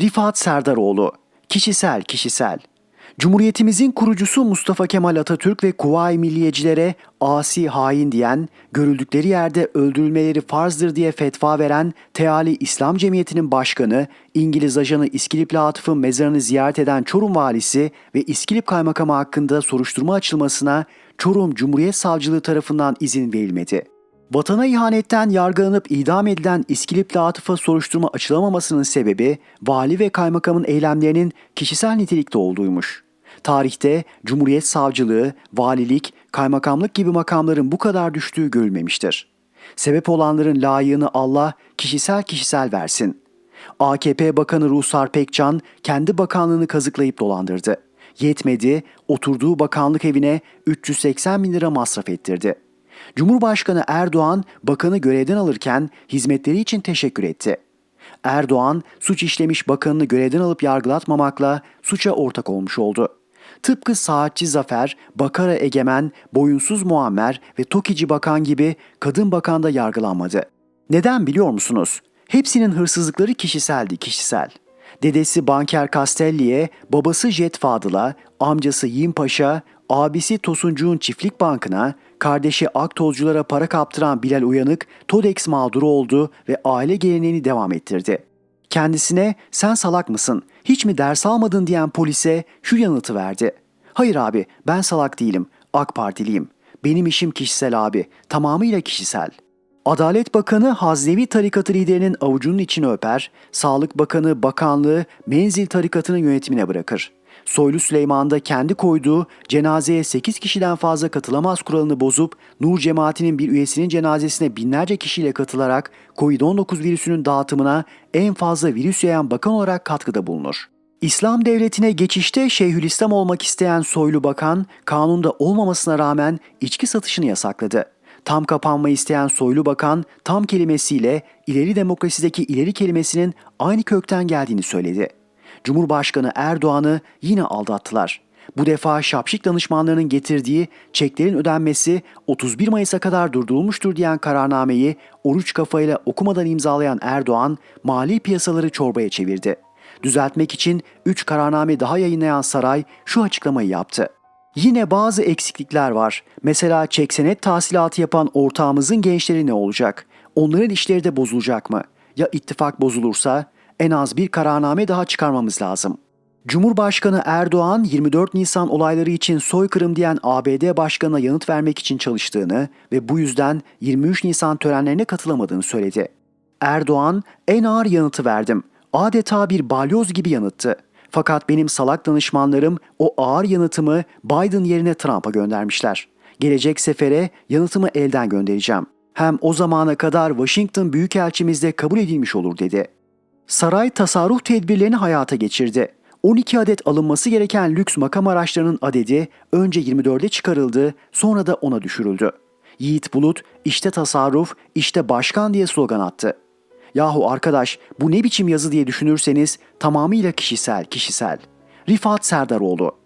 Rifat Serdaroğlu, kişisel kişisel. Cumhuriyetimizin kurucusu Mustafa Kemal Atatürk ve Kuvayi Milliyecilere asi hain diyen, görüldükleri yerde öldürülmeleri farzdır diye fetva veren Teali İslam Cemiyeti'nin başkanı, İngiliz ajanı İskilipli Atıf'ın mezarını ziyaret eden Çorum valisi ve İskilip kaymakamı hakkında soruşturma açılmasına Çorum Cumhuriyet Savcılığı tarafından izin verilmedi. Vatana ihanetten yargılanıp idam edilen İskilipli Atıf'a soruşturma açılamamasının sebebi vali ve kaymakamın eylemlerinin kişisel nitelikte olduğuymuş. Tarihte Cumhuriyet Savcılığı, valilik, kaymakamlık gibi makamların bu kadar düştüğü görülmemiştir. Sebep olanların layığını Allah kişisel kişisel versin. AKP Bakanı Ruhsar Pekcan kendi bakanlığını kazıklayıp dolandırdı. Yetmedi, oturduğu bakanlık evine 380 bin lira masraf ettirdi. Cumhurbaşkanı Erdoğan bakanı görevden alırken hizmetleri için teşekkür etti. Erdoğan suç işlemiş bakanını görevden alıp yargılatmamakla suça ortak olmuş oldu. Tıpkı Saatçi Zafer, Bakara Egemen, Boyunsuz Muammer ve Tokici Bakan gibi kadın bakan da yargılanmadı. Neden biliyor musunuz? Hepsinin hırsızlıkları kişiseldi, kişisel. Dedesi Banker Castelli'ye, babası Jet Fadıl'a, amcası Yim Paşa, abisi Tosuncuğun Çiftlik Bankı'na, kardeşi Aktozculara para kaptıran Bilal Uyanık, Todex mağduru oldu ve aile geleneğini devam ettirdi. Kendisine sen salak mısın, hiç mi ders almadın diyen polise şu yanıtı verdi. Hayır abi ben salak değilim, AK Partiliyim. Benim işim kişisel abi, tamamıyla kişisel. Adalet Bakanı Haznevi Tarikatı liderinin avucunun içini öper, Sağlık Bakanı bakanlığı Menzil Tarikatı'nın yönetimine bırakır. Soylu Süleyman da kendi koyduğu cenazeye 8 kişiden fazla katılamaz kuralını bozup Nur cemaatinin bir üyesinin cenazesine binlerce kişiyle katılarak Covid-19 virüsünün dağıtımına en fazla virüs yayan bakan olarak katkıda bulunur. İslam devletine geçişte Şeyhülislam olmak isteyen Soylu Bakan, kanunda olmamasına rağmen içki satışını yasakladı. Tam kapanma isteyen Soylu Bakan, tam kelimesiyle ileri demokrasideki ileri kelimesinin aynı kökten geldiğini söyledi. Cumhurbaşkanı Erdoğan'ı yine aldattılar. Bu defa şapşik danışmanlarının getirdiği çeklerin ödenmesi 31 Mayıs'a kadar durdurulmuştur diyen kararnameyi oruç kafayla okumadan imzalayan Erdoğan mali piyasaları çorbaya çevirdi. Düzeltmek için 3 kararname daha yayınlayan saray şu açıklamayı yaptı. Yine bazı eksiklikler var. Mesela çek senet tahsilatı yapan ortağımızın gençleri ne olacak? Onların işleri de bozulacak mı? Ya ittifak bozulursa? En az bir kararname daha çıkarmamız lazım. Cumhurbaşkanı Erdoğan 24 Nisan olayları için soykırım diyen ABD Başkanı'na yanıt vermek için çalıştığını ve bu yüzden 23 Nisan törenlerine katılamadığını söyledi. Erdoğan en ağır yanıtı verdim. Adeta bir balyoz gibi yanıttı. Fakat benim salak danışmanlarım o ağır yanıtımı Biden yerine Trump'a göndermişler. Gelecek sefere yanıtımı elden göndereceğim. Hem o zamana kadar Washington Büyükelçimizde kabul edilmiş olur dedi. Saray tasarruf tedbirlerini hayata geçirdi. 12 adet alınması gereken lüks makam araçlarının adedi önce 24'e çıkarıldı, sonra da 10'a düşürüldü. Yiğit Bulut işte tasarruf, işte başkan diye slogan attı. Yahu arkadaş bu ne biçim yazı diye düşünürseniz tamamıyla kişisel, kişisel. Rifat Serdaroğlu